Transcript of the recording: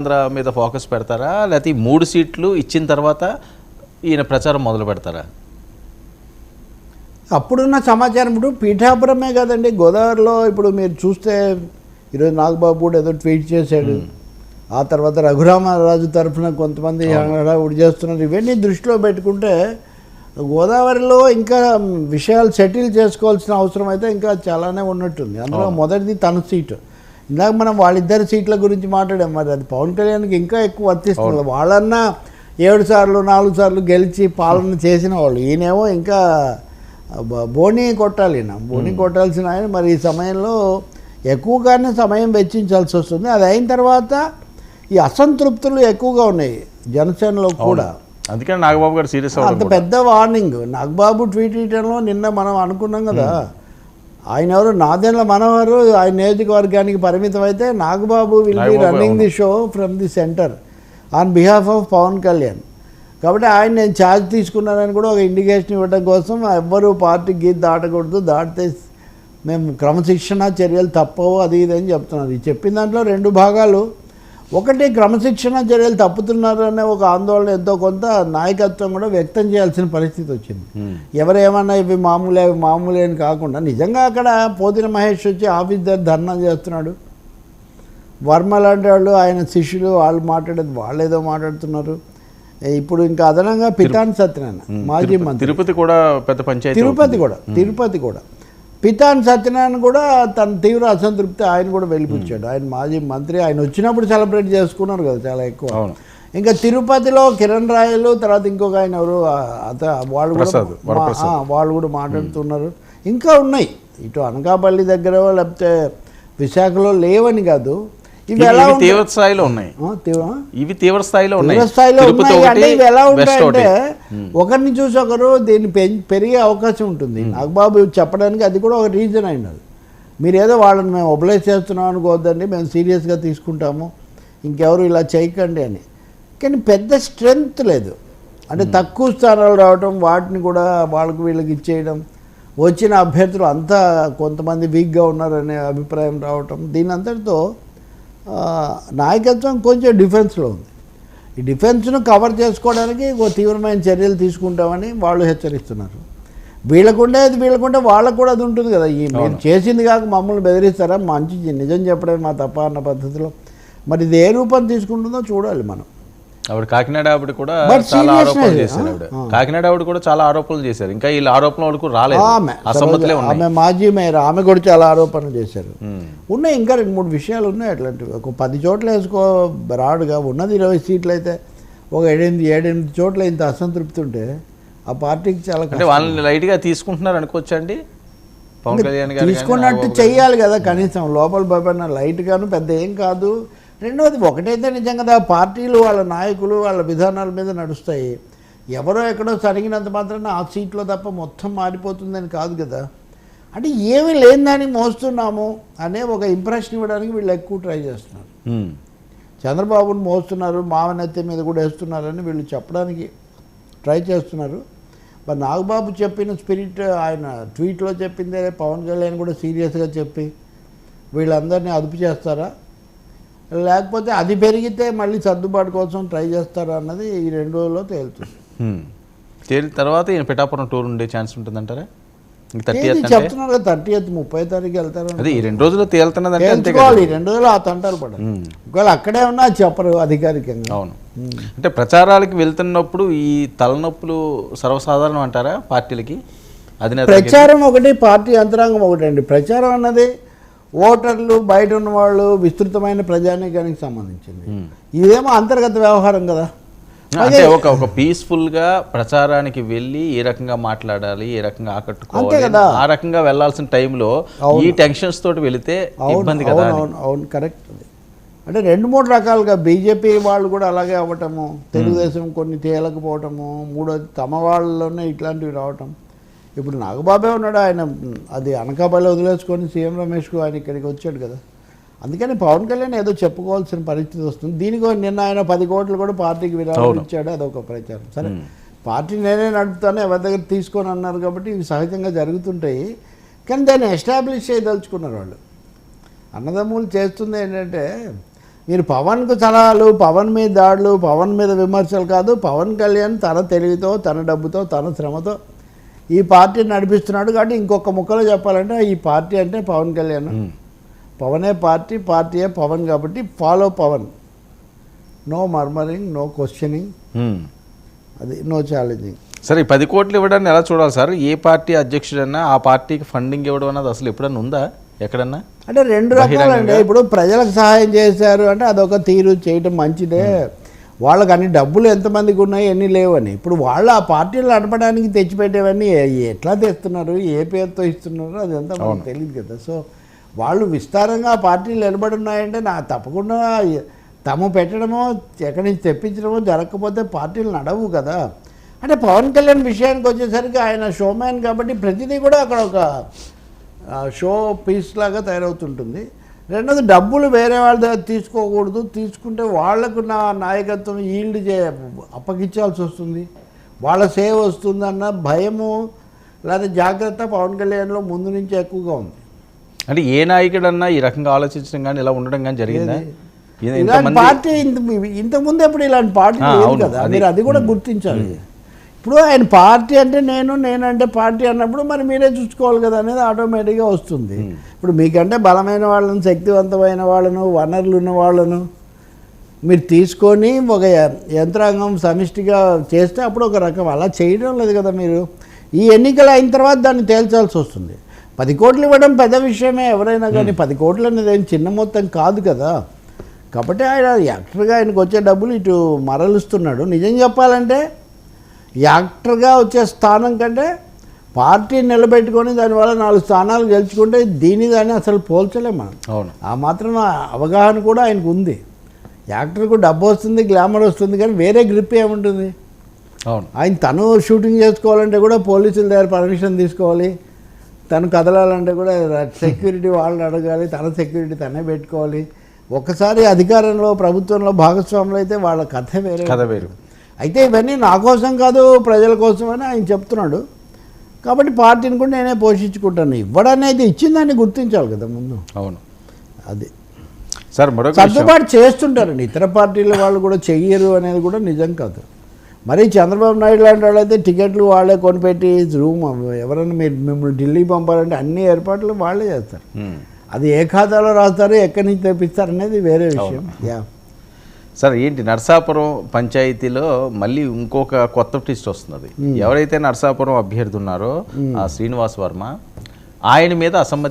ఆంధ్ర మీద ఫోకస్ పెడతారా? లేకపోతే మూడు సీట్లు ఇచ్చిన తర్వాత ఈయన ప్రచారం మొదలు పెడతారా? అప్పుడున్న సమాచారం ఇప్పుడు పీఠాపురమే కదండి. గోదావరిలో ఇప్పుడు మీరు చూస్తే ఈరోజు నాగబాబు కూడా ఏదో ట్వీట్ చేశాడు. ఆ తర్వాత రఘురామరాజు తరఫున కొంతమంది హడావుడి చేస్తున్నారు. ఇవన్నీ దృష్టిలో పెట్టుకుంటే గోదావరిలో ఇంకా విషయాలు సెటిల్ చేసుకోవాల్సిన అవసరం అయితే ఇంకా చాలానే ఉన్నట్టుంది. అందులో మొదటిది తన సీటు. ఇందాక మనం వాళ్ళిద్దరి సీట్ల గురించి మాట్లాడాం. మరి అది పవన్ కళ్యాణ్కి ఇంకా ఎక్కువ వర్తిస్తుంది. వాళ్ళన్నా ఏడు సార్లు నాలుగు సార్లు గెలిచి పాలన చేసిన వాళ్ళు. ఈయనేమో ఇంకా బోని కొట్టాలి ఈయన. బోని కొట్టాల్సిన ఆయన. మరి ఈ సమయంలో ఎక్కువగానే సమయం వెచ్చించాల్సి వస్తుంది. అది అయిన తర్వాత ఈ అసంతృప్తులు ఎక్కువగా ఉన్నాయి జనసేనలో కూడా. అందుకని నాగబాబు గారు సీరియస్ అంత పెద్ద వార్నింగ్. నాగబాబు ట్వీట్ చేయడంలో నిన్న మనం అనుకున్నాం కదా. ఆయన ఎవరు? నాదెండ్ల మనవారు. ఆయన నియోజకవర్గానికి పరిమితం అయితే Nagababu will be running the show from the centre on behalf of Pavan Kalyan. కాబట్టి ఆయన నేను ఛార్జ్ తీసుకున్నానని కూడా ఒక ఇండికేషన్ ఇవ్వడం కోసం ఎవ్వరు పార్టీ గీత దాటకూడదు. దాటితే మేము క్రమశిక్షణ చర్యలు తప్పవు అది ఇది అని చెప్తున్నారు. ఈ చెప్పిన దాంట్లో రెండు భాగాలు ఒకటి క్రమశిక్షణ చర్యలు తప్పుతున్నారు అనే ఒక ఆందోళన ఎంతో కొంత నాయకత్వం కూడా వ్యక్తం చేయాల్సిన పరిస్థితి వచ్చింది. ఎవరేమన్నా ఇవి మామూలే అవి మామూలే అని కాకుండా నిజంగా అక్కడ పోతిన మహేష్ వచ్చి ఆఫీస్ దగ్గర ధర్నా చేస్తున్నాడు. వర్మ లాంటి వాళ్ళు ఆయన శిష్యులు వాళ్ళు మాట్లాడేది వాళ్ళు ఏదో మాట్లాడుతున్నారు. ఇప్పుడు ఇంకా అదనంగా పితాన్ సత్యనారాయణ మాజీ మంత్రి. తిరుపతి కూడా పెద్ద పంచాయతీ తిరుపతి కూడా తిరుపతి కూడా. పితాన్ సత్యనారాయణ కూడా తన తీవ్ర అసంతృప్తి ఆయన కూడా వెళ్ళిపించాడు ఆయన మాజీ మంత్రి ఆయన వచ్చినప్పుడు సెలబ్రేట్ చేసుకున్నారు కదా చాలా ఎక్కువ. ఇంకా తిరుపతిలో కిరణ్ రాయలు తర్వాత ఇంకొక ఆయన ఎవరు అత వాళ్ళు కూడా వాళ్ళు కూడా మాట్లాడుతున్నారు. ఇంకా ఉన్నాయి. ఇటు అనకాపల్లి దగ్గర లేకపోతే విశాఖలో లేవని కాదు. ఇవి ఎలా? తీవ్ర స్థాయిలో ఉన్నాయి. ఇవి తీవ్ర స్థాయిలో ఉన్నాయి. స్థాయిలో ఉన్నాయి. అంటే ఇవి ఎలా ఉంటాయంటే ఒకరిని చూసి ఒకరు దీన్ని పెరిగే అవకాశం ఉంటుంది. నాగబాబు చెప్పడానికి అది కూడా ఒక రీజన్ అయినది. మీరు ఏదో వాళ్ళని మేము ఒబలైజ్ చేస్తున్నాం అనుకోవద్దండి మేము సీరియస్గా తీసుకుంటాము ఇంకెవరు ఇలా చేయకండి అని. కానీ పెద్ద స్ట్రెంగ్త్ లేదు. అంటే తక్కువ స్థానాలు రావటం వాటిని కూడా వాళ్ళకి వీళ్ళకి ఇచ్చేయడం వచ్చిన అభ్యర్థులు అంతా కొంతమంది వీక్గా ఉన్నారనే అభిప్రాయం రావటం దీని అంతటితో నాయకత్వం కొంచెం డిఫెన్స్లో ఉంది. ఈ డిఫెన్స్ను కవర్ చేసుకోవడానికి ఒక తీవ్రమైన చర్యలు తీసుకుంటామని వాళ్ళు హెచ్చరిస్తున్నారు. వీళ్ళకుండే అది వీళ్ళకుంటే వాళ్ళకు కూడా అది ఉంటుంది కదా. ఈ మీరు చేసింది కాక మమ్మల్ని బెదిరిస్తారా? మంచి నిజం చెప్పడమే మా తప్ప అన్న పద్ధతిలో. మరి ఇది ఏ రూపం తీసుకుంటుందో చూడాలి మనం. ఆవిడ కాకినాడ ఆవిడ కూడా చాలా ఆరోపణలు చేశారు ఆవిడ. కాకినాడ ఆవిడ కూడా చాలా ఆరోపణలు చేశారు. ఇంకా వీళ్ళ ఆరోపణల వరకు రాలేదు. ఆమె అసమ్మతులే మాజీ మేయర్ ఆమె కూడా చాలా ఆరోపణలు చేశారు. ఉన్నాయి ఇంకా రెండు మూడు విషయాలు ఉన్నాయి అట్లాంటివి ఒక పది చోట్ల వేసుకో రాడుగా. ఉన్నది ఇరవై సీట్లు అయితే ఒక ఏడెనిమిది ఏడెనిమిది చోట్ల ఇంత అసంతృప్తి ఉంటే ఆ పార్టీకి చాలా అంటే. వాళ్ళని లైట్గా తీసుకుంటున్నారు అనుకోవచ్చండి పవన్ కళ్యాణ్ గారు తీసుకున్నట్టు చెయ్యాలి కదా కనీసం. లోపల భయపడిన లైట్ గాను పెద్ద ఏం కాదు. రెండవది ఒకటైతే నిజం కదా పార్టీలు వాళ్ళ నాయకులు వాళ్ళ విధానాల మీద నడుస్తాయి. ఎవరో ఎక్కడో సరిగినంత మాత్రాన ఆ సీట్లో తప్ప మొత్తం మారిపోతుందని కాదు కదా. అంటే ఏమీ లేనిదాన్ని మోస్తున్నాము అనే ఒక ఇంప్రెషన్ ఇవ్వడానికి వీళ్ళు ఎక్కువ ట్రై చేస్తున్నారు. చంద్రబాబును మోస్తున్నారు మావనెత్తి మీద కూడా వేస్తున్నారని వీళ్ళు చెప్పడానికి ట్రై చేస్తున్నారు. మరి నాగబాబు చెప్పిన స్పిరిట్ ఆయన ట్వీట్లో చెప్పిందే పవన్ కళ్యాణ్ కూడా సీరియస్గా చెప్పి వీళ్ళందరినీ అదుపు చేస్తారా? లేకపోతే అది పెరిగితే మళ్ళీ సర్దుబాటు కోసం ట్రై చేస్తారా అన్నది ఈ రెండు రోజుల్లో తేలుతుంది. తేలిన తర్వాత ఈయన పిఠాపురం టూర్ ఉండే ఛాన్స్ ఉంటుందంటారా? చెప్తున్నారు కదా థర్టీ ఎయిత్ ముప్పై తారీఖు వెళ్తారు అదే ఈ రెండు రోజుల్లో తేలుతున్నదంటే అంతే కదా. తెలుసుకోవాలి ఈ రెండు రోజులు ఆ తంటాలు పడాలి. ఒకవేళ అక్కడే ఉన్నా చెప్పరు అధికారికంగా. అవును. అంటే ప్రచారాలకి వెళ్తున్నప్పుడు ఈ తలనొప్పులు సర్వసాధారణం అంటారా పార్టీలకి? అధినేత ప్రచారం ఒకటి పార్టీ యంత్రాంగం ఒకటి అండి ప్రచారం అన్నది ఓటర్లు బయట ఉన్న వాళ్ళు విస్తృతమైన ప్రజానీకానికి సంబంధించింది. ఇదేమో అంతర్గత వ్యవహారం కదా. అంటే ఒక ఒక పీస్ఫుల్గా ప్రచారానికి వెళ్ళి ఏ రకంగా మాట్లాడాలి ఏ రకంగా ఆకట్టుకోవాలి కదా. ఆ రకంగా వెళ్ళాల్సిన టైంలో ఈ టెన్షన్స్ తోటి వెళితే అవును ఇబ్బంది కదా అవును. అవును కరెక్ట్ అంటే రెండు మూడు రకాలుగా బీజేపీ వాళ్ళు కూడా అలాగే అవ్వటము తెలుగుదేశం కొన్ని తేలకపోవటము మూడోది తమ వాళ్ళలోనే ఇట్లాంటివి రావటం. ఇప్పుడు నాగబాబే ఉన్నాడు ఆయన అది అనకాపల్లి వదిలేసుకొని సీఎం రమేష్కు ఆయన ఇక్కడికి వచ్చాడు కదా. అందుకని పవన్ కళ్యాణ్ ఏదో చెప్పుకోవాల్సిన పరిస్థితి వస్తుంది. దీనికి నిన్న ఆయన పది కోట్లు కూడా పార్టీకి విరాళం ఇచ్చాడు అదొక ప్రచారం. సరే పార్టీ నేనే నడుపుతాను ఎవరి దగ్గర తీసుకొని అన్నారు కాబట్టి ఇవి సహజంగా జరుగుతుంటాయి. కానీ దాన్ని ఎస్టాబ్లిష్ చేయదలుచుకున్నారు వాళ్ళు. అన్నదమ్ములు చేస్తుంది ఏంటంటే మీరు పవన్కు సలహాలు పవన్ మీద దాడులు పవన్ మీద విమర్శలు కాదు పవన్ కళ్యాణ్ తన తెలివితో తన డబ్బుతో తన శ్రమతో ఈ పార్టీని నడిపిస్తున్నాడు కాబట్టి ఇంకొక ముక్కలో చెప్పాలంటే ఈ పార్టీ అంటే పవన్ కళ్యాణ్. పవనే పార్టీ పార్టీయే పవన్ కాబట్టి follow Pavan. No murmuring no questioning. అది నో ఛాలెంజింగ్ సరే ఈ పది కోట్లు ఇవ్వడాన్ని ఎలా చూడాలి సార్? ఏ పార్టీ అధ్యక్షుడన్నా ఆ పార్టీకి ఫండింగ్ ఇవ్వడం అన్నది అసలు ఎప్పుడన్నా ఉందా? ఎక్కడన్నా? అంటే రెండు రకాలండి. ఇప్పుడు ప్రజలకు సహాయం చేశారు అంటే అదొక తీరు చేయటం మంచిదే. వాళ్ళకి అన్ని డబ్బులు ఎంతమందికి ఉన్నాయి ఎన్ని లేవని. ఇప్పుడు వాళ్ళు ఆ పార్టీలు నడపడానికి తెచ్చిపెట్టేవన్నీ ఎట్లా తెస్తున్నారు ఏ పేరుతో ఇస్తున్నారు అదంతా మనకు తెలియదు కదా. సో వాళ్ళు విస్తారంగా ఆ పార్టీలు నిలబడి ఉన్నాయంటే నా తప్పకుండా తాము పెట్టడమో ఎక్కడి నుంచి తెప్పించడమో జరగకపోతే పార్టీలు నడవు కదా. అంటే పవన్ కళ్యాణ్ విషయానికి వచ్చేసరికి ఆయన షోమ్యాన్ కాబట్టి ప్రతిదీ కూడా అక్కడ ఒక షో పీస్ లాగా తయారవుతుంటుంది. రెండోది డబ్బులు వేరే వాళ్ళ దగ్గర తీసుకోకూడదు. తీసుకుంటే వాళ్ళకు నా నాయకత్వం ఈల్డ్ చే అప్పగించాల్సి వస్తుంది. వాళ్ళ సేవ వస్తుందన్న భయము లేదా జాగ్రత్త పవన్ కళ్యాణ్లో ముందు నుంచి ఎక్కువగా ఉంది. అంటే ఏ నాయకుడన్నా ఈ రకంగా ఆలోచించడం కానీ ఇలా ఉండడం కానీ జరిగిందా? ఇలాంటి పార్టీ ఇంత ఇంతకుముందు ఎప్పుడు ఇలాంటి పార్టీ లేదు కదా. మీరు అది కూడా గుర్తించాలి. ఇప్పుడు ఆయన పార్టీ అంటే నేను నేనంటే పార్టీ అన్నప్పుడు మరి మీరే చూసుకోవాలి కదా అనేది ఆటోమేటిక్గా వస్తుంది. ఇప్పుడు మీకంటే బలమైన వాళ్ళను శక్తివంతమైన వాళ్ళను వనరులు ఉన్న వాళ్ళను మీరు తీసుకొని ఒక యంత్రాంగం సమిష్టిగా చేస్తే అప్పుడు ఒక రకం. అలా చేయడం లేదు కదా మీరు. ఈ ఎన్నికలు అయిన తర్వాత దాన్ని తేల్చాల్సి వస్తుంది. పది కోట్లు ఇవ్వడం పెద్ద విషయమే ఎవరైనా కానీ పది కోట్లు అనేది ఏం చిన్న మొత్తం కాదు కదా. కాబట్టి ఆయన యాక్టర్గా ఆయనకు వచ్చే డబ్బులు ఇటు మరలుస్తున్నాడు. నిజం చెప్పాలంటే యాక్టర్గా వచ్చే స్థానం కంటే పార్టీ నిలబెట్టుకొని దానివల్ల నాలుగు స్థానాలు గెలుచుకుంటే దీని దాన్ని అసలు పోల్చలేం మనం. అవును. ఆ మాత్రం అవగాహన కూడా ఆయనకు ఉంది. యాక్టర్కు డబ్బు వస్తుంది గ్లామర్ వస్తుంది కానీ వేరే గ్రిప్ ఏముంటుంది? అవును. ఆయన తను షూటింగ్ చేసుకోవాలంటే కూడా పోలీసుల దగ్గర పర్మిషన్ తీసుకోవాలి. తను కదలాలంటే కూడా సెక్యూరిటీ వాళ్ళని అడగాలి తన సెక్యూరిటీ తనే పెట్టుకోవాలి. ఒక్కసారి అధికారంలో ప్రభుత్వంలో భాగస్వాములు అయితే వాళ్ళ కథ వేరే. కథ వేరు. అయితే ఇవన్నీ నా కోసం కాదు ప్రజల కోసం అని ఆయన చెప్తున్నాడు. కాబట్టి పార్టీని కూడా నేనే పోషించుకుంటాను. ఇవ్వడనేది ఇచ్చిందాన్ని గుర్తించాలి కదా ముందు. అవును. అది. సార్ మరొక సర్దుబాటు చేస్తుంటారండి. ఇతర పార్టీల వాళ్ళు కూడా చెయ్యరు అనేది కూడా నిజం కాదు. మరి చంద్రబాబు నాయుడు లాంటి వాళ్ళైతే టికెట్లు వాళ్ళే కొనిపెట్టి రూమ్ ఎవరైనా మీరు మిమ్మల్ని ఢిల్లీ పంపాలంటే అన్ని ఏర్పాట్లు వాళ్ళే చేస్తారు. అది ఏ ఖాతాలో రాస్తారు ఎక్కడి నుంచి తెప్పిస్తారు అనేది వేరే విషయం. యా. సార్ ఏంటి నర్సాపురం పంచాయతీలో మళ్ళీ ఇంకొక కొత్త ట్విస్ట్ వస్తున్నది. ఎవరైతే నర్సాపురం అభ్యర్థి ఉన్నారో ఆ శ్రీనివాస్ వర్మ ఆయన మీద అసమ్మతి